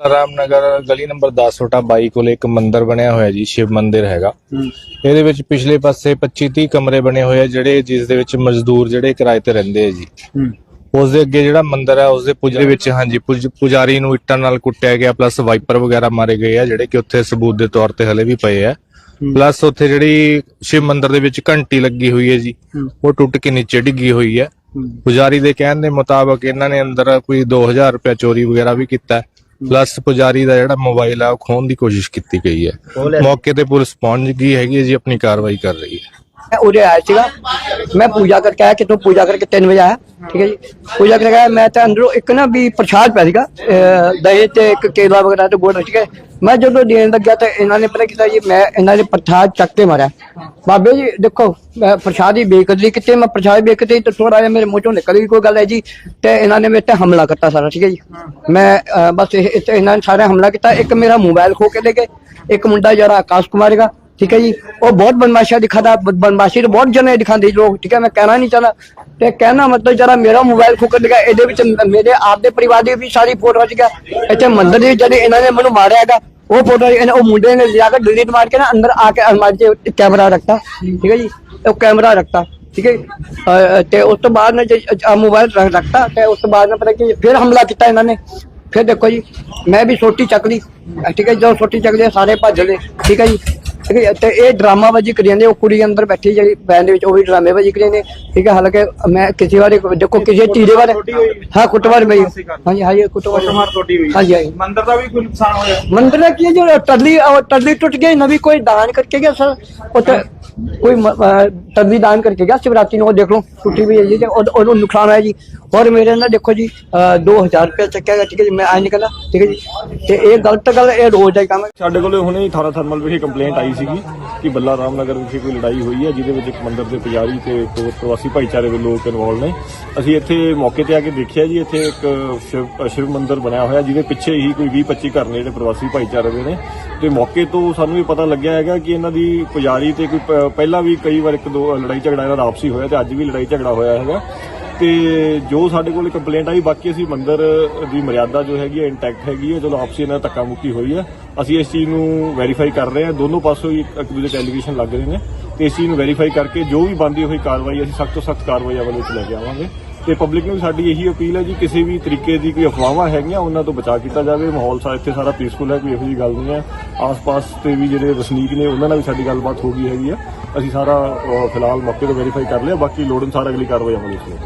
ਰਾਮਨਗਰ ਗਲੀ ਨੰਬਰ 10 ਛੋਟਾ 22 ਕੋਲੇ ਇੱਕ ਮੰਦਿਰ ਬਣਿਆ ਹੋਇਆ ਜੀ ਸ਼ਿਵ ਮੰਦਿਰ ਹੈਗਾ। ਇਹਦੇ ਵਿੱਚ ਪਿਛਲੇ ਪਾਸੇ 25 30 ਕਮਰੇ ਬਣੇ ਹੋਏ ਆ ਜਿਹੜੇ ਜਿਸ ਦੇ ਵਿੱਚ ਮਜ਼ਦੂਰ ਜਿਹੜੇ ਕਿਰਾਏ ਤੇ ਰਹਿੰਦੇ ਆ ਜੀ। ਉਸ ਦੇ ਅੱਗੇ ਜਿਹੜਾ ਮੰਦਿਰ ਹੈ ਉਸ ਦੇ ਪੁਜਾਰੀ ਵਿੱਚ ਹਾਂਜੀ ਪੁਜ- ਪੁਜਾਰੀ ਨੂੰ ਇੱਟਾਂ ਨਾਲ ਕੁੱਟਿਆ ਗਿਆ ਪਲੱਸ ਵਾਈਪਰ ਵਗੈਰਾ ਮਾਰੇ ਗਏ ਆ ਜਿਹੜੇ ਕਿ ਉੱਥੇ ਸਬੂਤ ਦੇ ਤੌਰ ਤੇ ਹਲੇ ਵੀ ਪਏ ਆ। ਪਲੱਸ ਉੱਥੇ ਜਿਹੜੀ ਸ਼ਿਵ ਮੰਦਿਰ ਦੇ ਵਿੱਚ ਘੰਟੀ ਲੱਗੀ ਹੋਈ ਹੈ ਜੀ ਉਹ ਟੁੱਟ ਕੇ ਨੀਚੇ ਡਿੱਗੀ ਹੋਈ ਹੈ। ਪੁਜਾਰੀ ਦੇ ਕਹਿਣ ਦੇ ਮੁਤਾਬਕ ਇਹਨਾਂ ਨੇ ਅੰਦਰ ਕੋਈ 2000 ਰੁਪਏ ਚੋਰੀ ਵਗੈਰਾ ਵੀ ਕੀਤਾ। ਪਲੱਸ ਪੁਜਾਰੀ ਦਾ ਜਿਹੜਾ ਮੋਬਾਈਲ ਆ ਉਹ ਖੋਹਣ ਦੀ ਕੋਸ਼ਿਸ਼ ਕੀਤੀ ਗਈ ਹੈ। ਮੌਕੇ ਤੇ ਪੁਲਿਸ ਪਹੁੰਚ ਗਈ ਹੈਗੀ ਹੈ ਜੀ ਆਪਣੀ ਕਾਰਵਾਈ ਕਰ ਰਹੀ ਹੈ। मैं उधर आया ਸੀਗਾ ਮੈਂ ਪੂਜਾ ਕਰਕੇ ਆਇਆ ਕਿਤੋਂ ਪੂਜਾ ਕਰਕੇ 3 ਵਜੇ ਆਇਆ ਠੀਕ ਹੈ ਜੀ ਪੂਜਾ ਕਰਕੇ ਆਇਆ ਮੈਂ ਤਾਂ ਅੰਦਰੋਂ ਇੱਕ ਨਾ ਵੀ ਪ੍ਰਸ਼ਾਦ ਪਿਆ ਸੀਗਾ ਅਹ ਦਹੀਂ ਤੇ ਇੱਕ ਕੇਲਾ ਵਗੈਰਾ ਤੇ ਗੁੜ ਠੀਕ ਹੈ ਮੈਂ ਜਦੋਂ ਦੇਣ ਲੱਗਿਆ ਤਾਂ ਇਹਨਾਂ ਨੇ ਪਤਾ ਕੀਤਾ ਜੀ ਮੈਂ ਇਹਨਾਂ ਦੇ ਪ੍ਰਸ਼ਾਦ ਚੱਕ ਕੇ ਮਾਰਿਆ ਬਾਬੇ ਜੀ ਦੇਖੋ ਮੈਂ ਪ੍ਰਸ਼ਾਦ ਹੀ ਬੇਕਦਰੀ ਕਿਤੇ ਮੈਂ ਪ੍ਰਸ਼ਾਦ ਬੇਕਦਰੀ ਤੇ ਥੋੜਾ ਜਿਹਾ ਮੇਰੇ ਮੂੰਹ ਚੋਂ ਨਿਕਲ ਗਈ ਕੋਈ ਗੱਲ ਹੈ ਜੀ ਤੇ ਇਹਨਾਂ ਨੇ ਮੇਰੇ ਤੇ ਹਮਲਾ ਕਰਤਾ ਸਾਰਾ ਠੀਕ ਹੈ ਜੀ ਮੈਂ ਅਹ ਬਸ ਇਹ ਇਹ ਤੇ ਇਹਨਾਂ ਨੇ ਸਾਰੇ ਹਮਲਾ ਕੀਤਾ ਇੱਕ ਮੇਰਾ ਮੋਬਾਈਲ ਖੋ ਕੇ ਲੈ ਗਏ ਇੱਕ ਮੁੰਡਾ ਜਿਹੜਾ ਆਕਾਸ਼ ਕੁਮਾਰ ਹੈਗਾ ਠੀਕ ਹੈ ਜੀ? ਉਹ ਬਹੁਤ ਬਦਮਾਸ਼ਾ ਦਿਖਾਦਾ ਬਦਮਾਸ਼ੀ ਤੇ ਬਹੁਤ ਜਣੇ ਦਿਖਾਉਂਦੇ ਲੋਕ, ਠੀਕ ਹੈ? ਮੈਂ ਕਹਿਣਾ ਨਹੀਂ ਚਾਹਦਾ। ਤੇ ਕਹਿਣਾ ਮਤਲਬ ਜਰਾ ਮੇਰਾ ਮੋਬਾਈਲ ਫੁਕਰ ਲਿਆ ਇਹਦੇ ਵਿੱਚ ਮੇਰੇ ਆਪ ਦੇ ਪਰਿਵਾਰ ਦੀ ਵੀ ਸਾਰੀ ਫੋਟੋ ਚ ਗਿਆ ਇੱਥੇ ਮੰਦਰ ਦੇ ਜਦ ਇਹਨਾਂ ਨੇ ਮੈਨੂੰ ਮਾਰਿਆ ਹੈਗਾ, ਉਹ ਫੋਟੋ ਇਹਨਾਂ ਉਹ ਮੁੰਡੇ ਨੇ ਲਿਆ ਕੇ ਡਿਲੀਟ ਮਾਰ ਕੇ ਨਾ ਅੰਦਰ ਆ ਕੇ ਅਲਮਾਰੀ 'ਚ ਕੈਮਰਾ ਰੱਖਤਾ, ਠੀਕ ਹੈ ਜੀ? ਉਹ ਕੈਮਰਾ ਰੱਖਤਾ, ਠੀਕ ਹੈ ਜੀ। ਤੇ ਉਸ ਤੋਂ ਬਾਅਦ ਨੇ ਮੋਬਾਈਲ ਰੱਖਤਾ, ਤੇ ਉਸ ਤੋਂ ਬਾਅਦ ਨੇ ਪਤਾ ਕੀ ਫਿਰ ਹਮਲਾ ਕੀਤਾ ਇਹਨਾਂ ਨੇ। ਫਿਰ ਦੇਖੋ ਜੀ, ਮੈਂ ਵੀ ਛੋਟੀ ਚੱਕ ਲਈ, ਠੀਕ ਹੈ ਜਦੋਂ ਛੋਟੀ ਚੱਕ ਲਈ, ਸਾਰੇ ਭੱਜ ਲਏ ਠੀਕ ਹੈ ਜੀ? ਠੀਕ ਹੈ ਤੇ ਇਹ ਡਰਾਮਾ ਬਾਜੀ ਕਰੀ ਜਾਂਦੇ ਉਹ ਕੁੜੀ ਅੰਦਰ ਬੈਠੀ ਜਿਹੜੀ ਵੈਨ ਦੇ ਵਿੱਚ ਉਹ ਵੀ ਡਰਾਮੇ ਬਾਜੀ ਕਰੀ ਜਾਂਦੇ ਠੀਕ ਹੈ ਹਾਲਾਂਕਿ ਮੈਂ ਕਿਸੇ ਵਾਰੇ ਦੇਖੋ ਕਿਸੇ ਚੀਜ਼ ਦੇ ਬਾਰੇ ਹਾਂ ਕੁੱਟਵਾਰ ਮੇਰੀ। ਹਾਂਜੀ ਹਾਂਜੀ ਕੁੱਟਵਾਰ ਕੁੱਟਮਾਰ ਤੁਹਾਡੀ ਹੋਈ। ਹਾਂਜੀ ਹਾਂਜੀ। ਮੰਦਿਰ ਦਾ ਵੀ ਕੋਈ ਨੁਕਸਾਨ ਹੋਇਆ? ਮੰਦਰ ਦਾ ਕੀ ਹੈ ਜੋ ਟੱਲੀ ਟੱਲੀ ਟੁੱਟ ਗਈ ਨਵੀਂ ਕੋਈ ਦਾਨ ਕਰਕੇ ਗਿਆ ਸਰ? ਉਹ ਤੇ ਕੋਈ ਟੱਲੀ ਦਾਨ ਕਰਕੇ ਗਿਆ ਸ਼ਿਵਰਾਤਰੀ ਨੂੰ ਉਹ ਦੇਖ ਲਓ ਟੁੱਟੀ ਵੀ ਹੈ ਜੀ ਤੇ ਉਹ- ਉਹਨੂੰ ਨੁਕਸਾਨ ਹੋਇਆ ਜੀ। ਔਰ ਮੇਰੇ ਨਾਲ ਦੇਖੋ ਜੀ ਅਹ 2000 ਰੁਪਏ ਚੱਕਿਆ ਗਿਆ ਠੀਕ ਹੈ ਜੀ ਮੈਂ ਆਈ ਨਹੀਂ ਕਹਿੰਦਾ ਠੀਕ ਹੈ ਜੀ। ਤੇ ਇਹ ਗਲਤ ਗੱਲ ਇਹ ਰੋਜ਼ ਦਾ ਹੀ ਕੰਮ ਹੈ। ਸਾਡੇ ਕੋਲੇ ਹੁਣੇ ਹੀ ਥਾਣਾ ਥਰਮਲ ਵਿਖੇ ਕੰਪਲੇਂਟ ਆਈ ਸੀਗੀ ਕਿ ਬੱਲਾ ਰਾਮਨਗਰ ਵਿਖੇ ਕੋਈ ਲੜਾਈ ਹੋਈ ਹੈ, ਜਿਹਦੇ ਵਿੱਚ ਇੱਕ ਮੰਦਰ ਦੇ ਪੁਜਾਰੀ ਤੇ ਹੋਰ ਪ੍ਰਵਾਸੀ ਭਾਈਚਾਰੇ ਦੇ ਲੋਕ ਇਨਵੋਲਡ ਨੇ। ਅਸੀਂ ਇੱਥੇ ਮੌਕੇ ਤੇ ਆ ਕੇ ਦੇਖਿਆ ਜੀ, ਇੱਥੇ ਇੱਕ ਸ਼ਿਵ ਸ਼ਿਵ ਮੰਦਰ ਬਣਿਆ ਹੋਇਆ, ਜਿਹਦੇ ਪਿੱਛੇ ਹੀ ਕੋਈ 20 25 ਘਰ ਨੇ ਜਿਹੜੇ ਪ੍ਰਵਾਸੀ ਭਾਈਚਾਰੇ ਦੇ ਨੇ। ਤੇ ਮੌਕੇ ਤੋਂ ਸਾਨੂੰ ਇਹ ਪਤਾ ਲੱਗਿਆ ਹੈਗਾ ਕਿ ਇਹਨਾਂ ਦੀ ਪੁਜਾਰੀ ਤੇ ਕੋਈ ਪਹਿਲਾਂ ਵੀ ਕਈ ਵਾਰ ਇੱਕ ਦੋ ਲੜਾਈ ਝਗੜਾ ਇਹਨਾਂ ਦਾ ਆਪਸੀ ਹੋਇਆ ਤੇ ਅੱਜ ਵੀ ਲੜਾਈ ਝਗੜਾ ਹੋਇਆ ਹੈਗਾ। ਤੇ ਜੋ ਸਾਡੇ ਕੋਲ ਕੰਪਲੇਂਟ ਆਈ, ਬਾਕੀ ਅਸੀਂ ਮੰਦਰ ਦੀ ਮਰਿਆਦਾ ਜੋ ਹੈਗੀ ਹੈ ਇੰਟੈਕਟ ਹੈਗੀ ਹੈ ਜਦੋਂ ਆਪਸੀ ਇਹਨਾਂ ਧੱਕਾ ਮੁੱਕੀ ਹੋਈ ਹੈ ਅਸੀਂ ਇਸ ਚੀਜ਼ ਨੂੰ ਵੈਰੀਫਾਈ ਕਰ ਰਹੇ ਹਾਂ ਦੋਨੋਂ ਪਾਸੋਂ ਹੀ ਇੱਕ ਦੂਜੇ ਤੇ ਐਲੀਗੇਸ਼ਨ ਲੱਗ ਰਹੇ ਨੇ। ਤੇ ਇਸ ਚੀਜ਼ ਨੂੰ ਵੈਰੀਫਾਈ ਕਰਕੇ ਜੋ ਵੀ ਬੰਦੀ ਹੋਈ ਕਾਰਵਾਈ, ਅਸੀਂ ਸਖਤ ਤੋਂ ਸਖਤ ਕਾਰਵਾਈ ਅਮਲ ਵਿੱਚ ਲੈ ਕੇ ਆਵਾਂਗੇ। ਤੇ ਪਬਲਿਕ ਨੂੰ ਵੀ ਸਾਡੀ ਇਹੀ ਅਪੀਲ ਹੈ ਜੀ, ਕਿਸੇ ਵੀ ਤਰੀਕੇ ਦੀ ਕੋਈ ਅਫਵਾਹਾਂ ਹੈਗੀਆਂ, ਉਹਨਾਂ ਤੋਂ ਬਚਾਅ ਕੀਤਾ ਜਾਵੇ। ਮਾਹੌਲ ਸਾ ਇੱਥੇ ਸਾਰਾ ਪੀਸਫੁਲ ਹੈ, ਕੋਈ ਇਹੋ ਜਿਹੀ ਗੱਲ ਨਹੀਂ ਹੈ। ਆਸ-ਪਾਸ ਤੇ ਵੀ ਜਿਹੜੇ ਵਸਨੀਕ ਨੇ, ਉਹਨਾਂ ਨਾਲ ਵੀ ਸਾਡੀ ਗੱਲਬਾਤ ਹੋ ਗਈ ਹੈਗੀ ਆ। ਅਸੀਂ ਸਾਰਾ ਫਿਲਹਾਲ ਮੌਕੇ ਤੋਂ ਵੈਰੀਫਾਈ ਕਰ ਲਿਆ। ਬਾਕੀ ਲੋੜ ਸਾਰਾ ਅਗਲੀ ਕਾਰਵਾਈ ਅਮਲ ਵਿੱਚ ਲੈ